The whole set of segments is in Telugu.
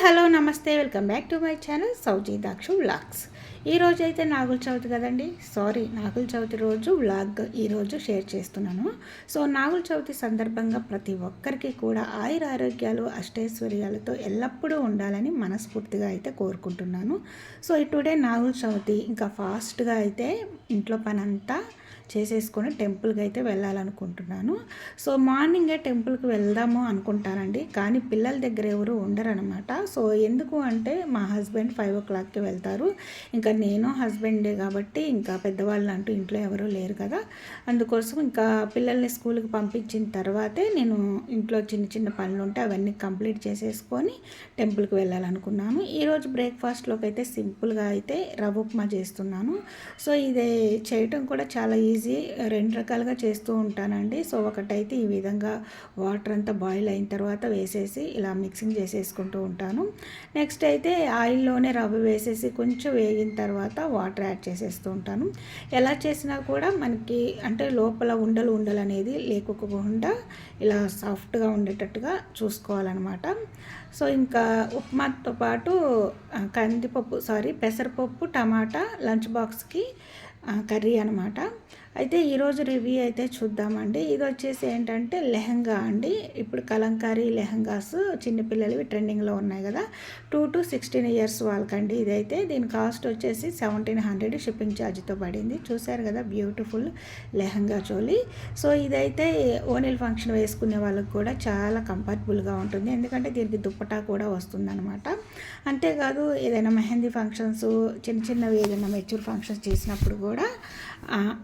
హలో నమస్తే welcome back to my channel Souji Daksha vlogs. ఈ అయితే నాగుల చవితి కదండి? సారీ నాగుల చవితి రోజు వ్లాగ్ ఈరోజు షేర్ చేస్తున్నాను. సో నాగుల చవితి సందర్భంగా ప్రతి ఒక్కరికి కూడా ఆయుర ఆరోగ్యాలు అష్టైశ్వర్యాలతో ఎల్లప్పుడూ ఉండాలని మనస్ఫూర్తిగా అయితే కోరుకుంటున్నాను. సో టుడే నాగుల చవితి ఇంకా ఫాస్ట్గా అయితే ఇంట్లో పనంతా చేసేసుకొని టెంపుల్కి అయితే వెళ్ళాలనుకుంటున్నాను. సో మార్నింగే టెంపుల్కి వెళ్దాము అనుకుంటానండి. కానీ పిల్లల దగ్గర ఎవరు ఉండరనమాట. సో ఎందుకు అంటే మా హస్బెండ్ ఫైవ్ ఓ క్లాక్కి వెళ్తారు. ఇంకా నేను హస్బెండే కాబట్టి ఇంకా పెద్దవాళ్ళు అంటూ ఇంట్లో ఎవరూ లేరు కదా. అందుకోసం ఇంకా పిల్లల్ని స్కూల్కి పంపించిన తర్వాతే నేను ఇంట్లో చిన్న చిన్న పనులు ఉంటే అవన్నీ కంప్లీట్ చేసేసుకొని టెంపుల్కి వెళ్ళాలనుకున్నాను. ఈరోజు బ్రేక్ఫాస్ట్లోకి అయితే సింపుల్గా అయితే రవ్వ ఉప్మా చేస్తున్నాను. సో ఇది చేయటం కూడా చాలా ఈజీ రెండు రకాలుగా చేస్తూ ఉంటానండి. సో ఒకటైతే ఈ విధంగా వాటర్ అంతా బాయిల్ అయిన తర్వాత వేసేసి ఇలా మిక్సింగ్ చేసేసుకుంటూ ఉంటాను. నెక్స్ట్ అయితే ఆయిల్లోనే రవ్వ వేసేసి కొంచెం వేగిన తర్వాత వాటర్ యాడ్ చేసేస్తూ ఉంటాను. ఎలా చేసినా కూడా మనకి అంటే లోపల ఉండలు ఉండలు అనేది లేకోకుండా ఇలా సాఫ్ట్గా ఉండేటట్టుగా చూసుకోవాలన్నమాట. సో ఇంకా ఉప్మాతో పాటు కందిపప్పు సారీ పెసరపప్పు టమాటా లంచ్ బాక్స్కి కర్రీ అనమాట అయితే ఈరోజు రివ్యూ అయితే చూద్దామండి. ఇది వచ్చేసి ఏంటంటే లెహంగా అండి. ఇప్పుడు కలంకారీ లెహంగాస్ చిన్నపిల్లలవి ట్రెండింగ్లో ఉన్నాయి కదా. టూ టు సిక్స్టీన్ ఇయర్స్ వాళ్ళకండి ఇదైతే. దీని కాస్ట్ వచ్చేసి సెవెంటీన్ హండ్రెడ్ షిప్పింగ్ ఛార్జ్తో పడింది. చూసారు కదా బ్యూటిఫుల్ లెహంగా చోలి. సో ఇదైతే ఓనిల్ ఫంక్షన్ వేసుకునే వాళ్ళకి కూడా చాలా కంఫర్టబుల్గా ఉంటుంది. ఎందుకంటే దీనికి దుప్పటా కూడా వస్తుందన్నమాట. అంతేకాదు ఏదైనా మెహందీ ఫంక్షన్స్ చిన్న చిన్నవి ఏదైనా మెచ్యూర్ ఫంక్షన్స్ చేసినప్పుడు కూడా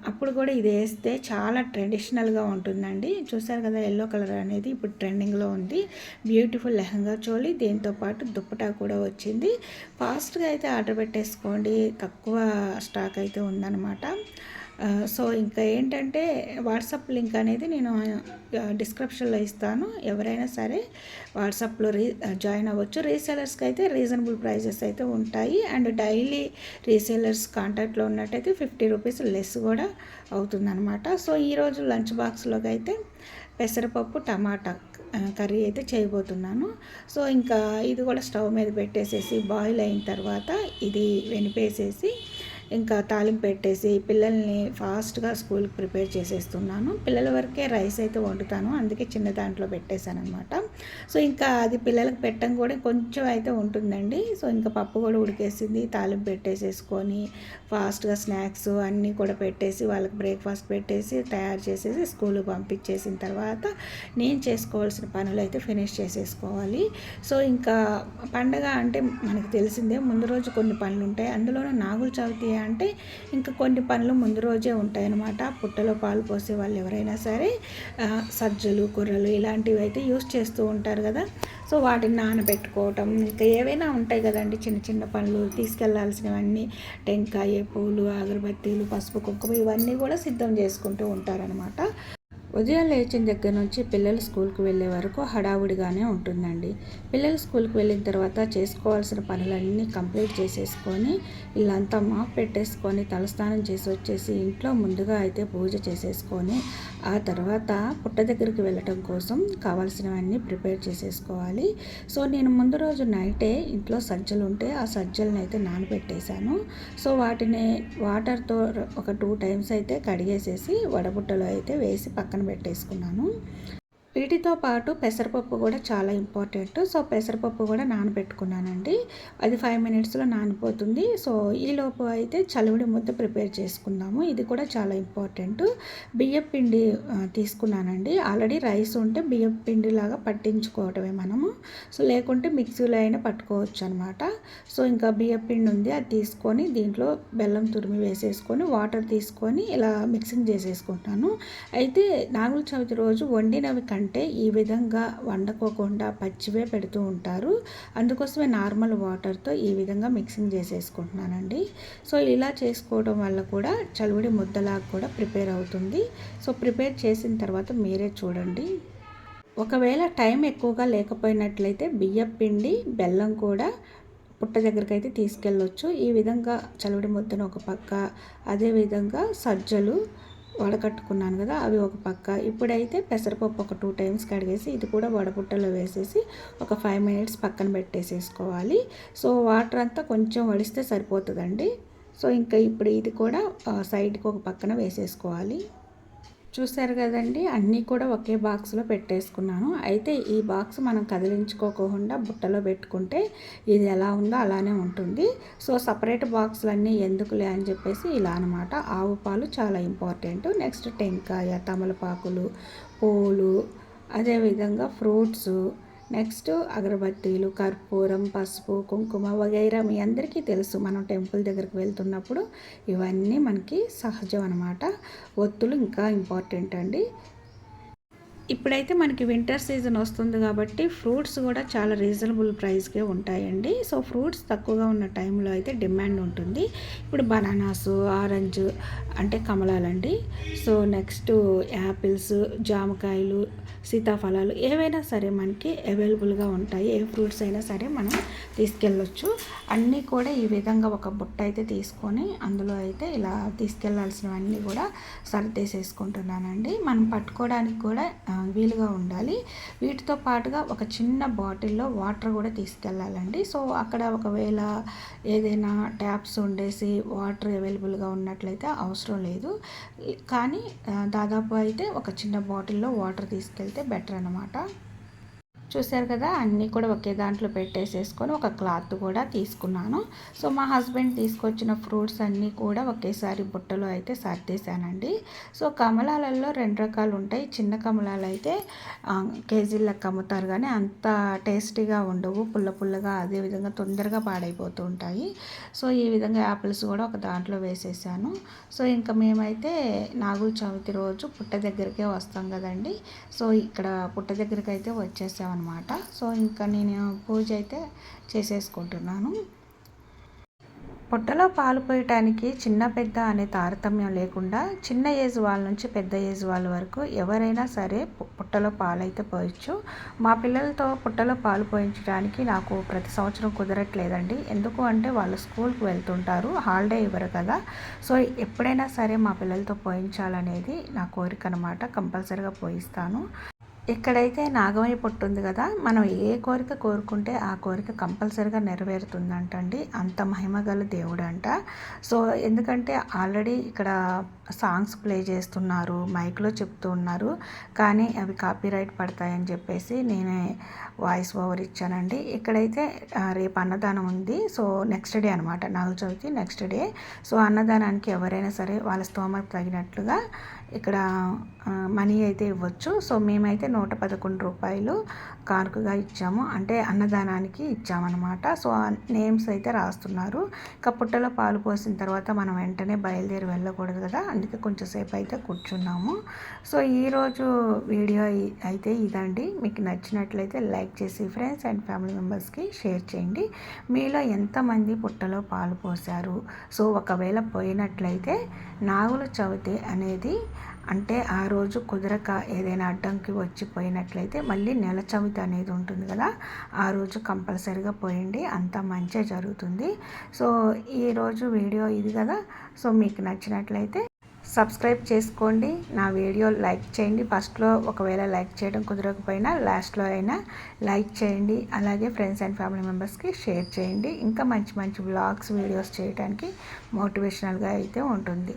అప్పుడు కూడా ఇది వేస్తే చాలా ట్రెడిషనల్గా ఉంటుందండి. చూసారు కదా ఎల్లో కలర్ అనేది ఇప్పుడు ట్రెండింగ్లో ఉంది. బ్యూటిఫుల్ లెహంగా చోళి దీంతోపాటు దుప్పటా కూడా వచ్చింది. ఫాస్ట్గా అయితే ఆర్డర్ పెట్టేసుకోండి. తక్కువ స్టాక్ అయితే ఉందన్నమాట. సో ఇంకా ఏంటంటే వాట్సాప్ లింక్ అనేది నేను డిస్క్రిప్షన్లో ఇస్తాను. ఎవరైనా సరే వాట్సాప్లో రీ జాయిన్ అవ్వచ్చు. రీసేలర్స్కి అయితే రీజనబుల్ ప్రైజెస్ అయితే ఉంటాయి. అండ్ డైలీ రీసేలర్స్ కాంటాక్ట్లో ఉన్నట్టయితే ఫిఫ్టీ రూపీస్ లెస్ కూడా అవుతుందన్నమాట. సో ఈరోజు లంచ్ బాక్స్లోకి అయితే పెసరపప్పు టమాటా కర్రీ అయితే చేయబోతున్నాను. సో ఇంకా ఇది కూడా స్టవ్ మీద పెట్టేసేసి బాయిల్ అయిన తర్వాత ఇది వెనిపేసేసి ఇంకా తాలింపు పెట్టేసి పిల్లల్ని ఫాస్ట్గా స్కూల్కి ప్రిపేర్ చేసేస్తున్నాను. పిల్లల వరకే రైస్ అయితే వండుతాను. అందుకే చిన్న దాంట్లో పెట్టేశాను అనమాట సో ఇంకా అది పిల్లలకు పెట్టడం కూడా కొంచెం అయితే ఉంటుందండి. సో ఇంకా పప్పు కూడా ఉడికేసింది. తాలింపు పెట్టేసేసుకొని ఫాస్ట్గా స్నాక్స్ అన్నీ కూడా పెట్టేసి వాళ్ళకి బ్రేక్ఫాస్ట్ పెట్టేసి తయారు చేసేసి స్కూల్కి పంపించేసిన తర్వాత నేను చేసుకోవాల్సిన పనులు అయితే ఫినిష్ చేసేసుకోవాలి. సో ఇంకా పండగ అంటే మనకు తెలిసిందే. ముందు రోజు కొన్ని పనులు ఉంటాయి అందులోనూ నాగుల చవితి అంటే ఇంకా కొన్ని పనులు ముందు రోజే ఉంటాయన్నమాట. పుట్టలో పాలు పోసే వాళ్ళు ఎవరైనా సరే సజ్జలు కూరలు ఇలాంటివి అయితే యూస్ చేస్తూ ఉంటారు కదా. సో వాటిని నానబెట్టుకోవటం ఇంకా ఏవైనా ఉంటాయి కదండి చిన్న చిన్న పనులు తీసుకెళ్ళాల్సినవన్నీ టెంకాయ పూలు అగరబత్తీలు పసుపు కుంకుమ ఇవన్నీ కూడా సిద్ధం చేసుకుంటూ ఉంటారనమాట ఉదయం లేచిన దగ్గర నుంచి పిల్లలు స్కూల్కి వెళ్ళే వరకు హడావుడిగానే ఉంటుందండి. పిల్లలు స్కూల్కి వెళ్ళిన తర్వాత చేసుకోవాల్సిన పనులన్నీ కంప్లీట్ చేసేసుకొని ఇల్లంతా మాప్ పెట్టేసుకొని తలస్నానం చేసి వచ్చేసి ఇంట్లో ముందుగా అయితే పూజ చేసేసుకొని ఆ తర్వాత పుట్ట దగ్గరికి వెళ్ళటం కోసం కావాల్సినవన్నీ ప్రిపేర్ చేసేసుకోవాలి. సో నేను ముందు రోజు నైటే ఇంట్లో సజ్జలు ఉంటే ఆ సజ్జలను అయితే నానబెట్టేశాను. సో వాటిని వాటర్తో ఒక టూ టైమ్స్ అయితే కడిగేసేసి వడబుట్టలో అయితే వేసి పక్కన పెట్టేసుకున్నాను. వీటితో పాటు పెసరపప్పు కూడా చాలా ఇంపార్టెంట్. సో పెసరపప్పు కూడా నానబెట్టుకున్నానండి. అది ఫైవ్ మినిట్స్లో నానిపోతుంది. సో ఈలోపు అయితే చలివిడి ముద్ద ప్రిపేర్ చేసుకుందాము. ఇది కూడా చాలా ఇంపార్టెంట్. బియ్యం పిండి తీసుకున్నానండి. ఆల్రెడీ రైస్ ఉంటే బియ్యం పిండి లాగా పట్టించుకోవటమే మనము. సో లేకుంటే మిక్సీలో అయినా పట్టుకోవచ్చు అనమాట సో ఇంకా బియ్యం పిండి ఉంది. అది తీసుకొని దీంట్లో బెల్లం తురిమి వేసేసుకొని వాటర్ తీసుకొని ఇలా మిక్సింగ్ చేసేసుకుంటాను. అయితే నాగుల చవితి రోజు వండినవి అంటే ఈ విధంగా వండుకోకుండా పచ్చివే పెడుతూ ఉంటారు. అందుకోసమే నార్మల్ వాటర్తో ఈ విధంగా మిక్సింగ్ చేసేసుకుంటున్నానండి. సో ఇలా చేసుకోవడం వల్ల కూడా చలువడి ముద్దలాగా కూడా ప్రిపేర్ అవుతుంది. సో ప్రిపేర్ చేసిన తర్వాత మీరే చూడండి. ఒకవేళ టైం ఎక్కువగా లేకపోయినట్లయితే బియ్యం పిండి బెల్లం కూడా పుట్ట దగ్గరికి అయితే తీసుకెళ్ళొచ్చు. ఈ విధంగా చలువుడి ముద్దను ఒక పక్క అదేవిధంగా సజ్జలు వడకట్టుకున్నాను కదా అవి ఒక పక్క. ఇప్పుడైతే పెసరపప్పు ఒక టూ టైమ్స్ కడిగేసి ఇది కూడా వడపుట్టలో వేసేసి ఒక ఫైవ్ మినిట్స్ పక్కన పెట్టేసేసుకోవాలి. సో వాటర్ అంతా కొంచెం వడిస్తే సరిపోతుందండి. సో ఇంకా ఇప్పుడు ఇది కూడా సైడ్కి ఒక పక్కన వేసేసుకోవాలి. చూసారు కదండి అన్నీ కూడా ఒకే బాక్స్లో పెట్టేసుకున్నాను. అయితే ఈ బాక్స్ మనం కదిలించుకోకుండా బుట్టలో పెట్టుకుంటే ఇది ఎలా ఉందో అలానే ఉంటుంది. సో సపరేట్ బాక్స్లన్నీ ఎందుకులే అని చెప్పేసి ఇలా అనమాట ఆవు పాలు చాలా ఇంపార్టెంట్. నెక్స్ట్ టెంకాయ తమలపాకులు పూలు అదేవిధంగా ఫ్రూట్స్ నెక్స్ట్ అగరబత్తీలు కర్పూరం పసుపు కుంకుమ వగైరా మీ అందరికీ తెలుసు. మనం టెంపుల్ దగ్గరికి వెళ్తున్నప్పుడు ఇవన్నీ మనకి సహజం అనమాట ఒత్తులు ఇంకా ఇంపార్టెంట్ అండి. ఇప్పుడైతే మనకి వింటర్ సీజన్ వస్తుంది కాబట్టి ఫ్రూట్స్ కూడా చాలా రీజనబుల్ ప్రైస్కే ఉంటాయండి. సో ఫ్రూట్స్ తక్కువగా ఉన్న టైంలో అయితే డిమాండ్ ఉంటుంది. ఇప్పుడు బనానాస్ ఆరెంజ్ అంటే కమలాలండి. సో నెక్స్ట్ యాపిల్స్ జామకాయలు సీతాఫలాలు ఏవైనా సరే మనకి అవైలబుల్గా ఉంటాయి. ఏ ఫ్రూట్స్ అయినా సరే మనం తీసుకెళ్ళొచ్చు. అన్నీ కూడా ఈ విధంగా ఒక బుట్ట అయితే తీసుకొని అందులో అయితే ఇలా తీసుకెళ్ళాల్సినవన్నీ కూడా సర్దేసేసుకుంటున్నానండి. మనం పట్టుకోవడానికి కూడా వీలుగా ఉండాలి. వీటితో పాటుగా ఒక చిన్న బాటిల్లో వాటర్ కూడా తీసుకెళ్ళాలండి. సో అక్కడ ఒకవేళ ఏదైనా ట్యాప్స్ ఉండేసి వాటర్ అవైలబుల్గా ఉన్నట్లయితే అవసరం లేదు. కానీ దాదాపు అయితే ఒక చిన్న బాటిల్లో వాటర్ తీసుకెళ్తే బెటర్ అనమాట చూశారు కదా అన్నీ కూడా ఒకే దాంట్లో పెట్టేసేసుకొని ఒక క్లాత్ కూడా తీసుకున్నాను. సో మా హస్బెండ్ తీసుకొచ్చిన ఫ్రూట్స్ అన్నీ కూడా ఒకేసారి బుట్టలో అయితే సర్దేశానండి. సో కమలాలలో రెండు రకాలు ఉంటాయి. చిన్న కమలాలు అయితే కేజీలకు అమ్ముతారు కానీ అంత టేస్టీగా ఉండవు. పుల్ల పుల్లగా అదేవిధంగా తొందరగా పాడైపోతూ ఉంటాయి. సో ఈ విధంగా యాపిల్స్ కూడా ఒక దాంట్లో వేసేసాను. సో ఇంకా మేమైతే నాగుల చవితి రోజు పుట్ట దగ్గరికే వస్తాం కదండి. సో ఇక్కడ పుట్ట దగ్గరికి అయితే వచ్చేసాం అనమాట సో ఇంకా నేను పూజ అయితే చేసేసుకుంటున్నాను. పొట్టలో పాలు పోయటానికి చిన్న పెద్ద అనే తారతమ్యం లేకుండా చిన్న ఏజ్ వాళ్ళ నుంచి పెద్ద ఏజ్ వాళ్ళ వరకు ఎవరైనా సరే పుట్టలో పాలు అయితే పోయచ్చు. మా పిల్లలతో పుట్టలో పాలు పోయించడానికి నాకు ప్రతి సంవత్సరం కుదరట్లేదండి. ఎందుకు అంటే వాళ్ళు స్కూల్కి వెళ్తుంటారు హాలిడే ఇవ్వరు కదా. సో ఎప్పుడైనా సరే మా పిల్లలతో పోయించాలనేది నా కోరిక అనమాట కంపల్సరీగా పోయిస్తాను. ఇక్కడైతే నాగమయ్య పొట్టు ఉంది కదా మనం ఏ కోరిక కోరుకుంటే ఆ కోరిక కంపల్సరిగా నెరవేరుతుందంటండి. అంత మహిమగల దేవుడు అంట సో ఎందుకంటే ఆల్రెడీ ఇక్కడ సాంగ్స్ ప్లే చేస్తున్నారు మైక్లో చెప్తూ ఉన్నారు. కానీ అవి కాపీరైట్ పడతాయని చెప్పేసి నేనే వాయిస్ ఓవర్ ఇచ్చానండి. ఇక్కడైతే రేపు అన్నదానం ఉంది. సో నెక్స్ట్ డే అనమాట Nagula Chavithi next day. So అన్నదానానికి ఎవరైనా సరే వాళ్ళ స్తోమకు తగినట్లుగా ఇక్కడ మనీ అయితే ఇవ్వచ్చు. సో మేమైతే నూట పదకొండు రూపాయలు కానుకగా ఇచ్చాము. అంటే అన్నదానానికి ఇచ్చామన్నమాట. సో నేమ్స్ అయితే రాస్తున్నారు. ఇంకా పుట్టలో పాలు పోసిన తర్వాత మనం వెంటనే బయలుదేరి వెళ్ళకూడదు కదా. అందుకే కొంచెంసేపు అయితే కూర్చున్నాము. సో ఈరోజు వీడియో అయితే ఇదండి. మీకు నచ్చినట్లయితే లైక్ చేసి ఫ్రెండ్స్ అండ్ ఫ్యామిలీ మెంబర్స్కి షేర్ చేయండి. మీలో ఎంతమంది పుట్టలో పాలు పోసారు సో ఒకవేళ పోయినట్లయితే నాగుల చవితి అనేది అంటే ఆ రోజు కుదరక ఏదైనా అడ్డంకి వచ్చిపోయినట్లయితే మళ్ళీ నెల చవితి అనేది ఉంటుంది కదా ఆ రోజు కంపల్సరీగా పోయండి అంత మంచిగా జరుగుతుంది. సో ఈరోజు వీడియో ఇది కదా. సో మీకు నచ్చినట్లయితే సబ్స్క్రైబ్ చేసుకోండి నా వీడియో లైక్ చేయండి. ఫస్ట్లో ఒకవేళ లైక్ చేయడం కుదరకపోయినా లాస్ట్లో అయినా లైక్ చేయండి. అలాగే ఫ్రెండ్స్ అండ్ ఫ్యామిలీ మెంబర్స్కి షేర్ చేయండి. ఇంకా మంచి మంచి బ్లాగ్స్ వీడియోస్ చేయడానికి మోటివేషనల్గా అయితే ఉంటుంది.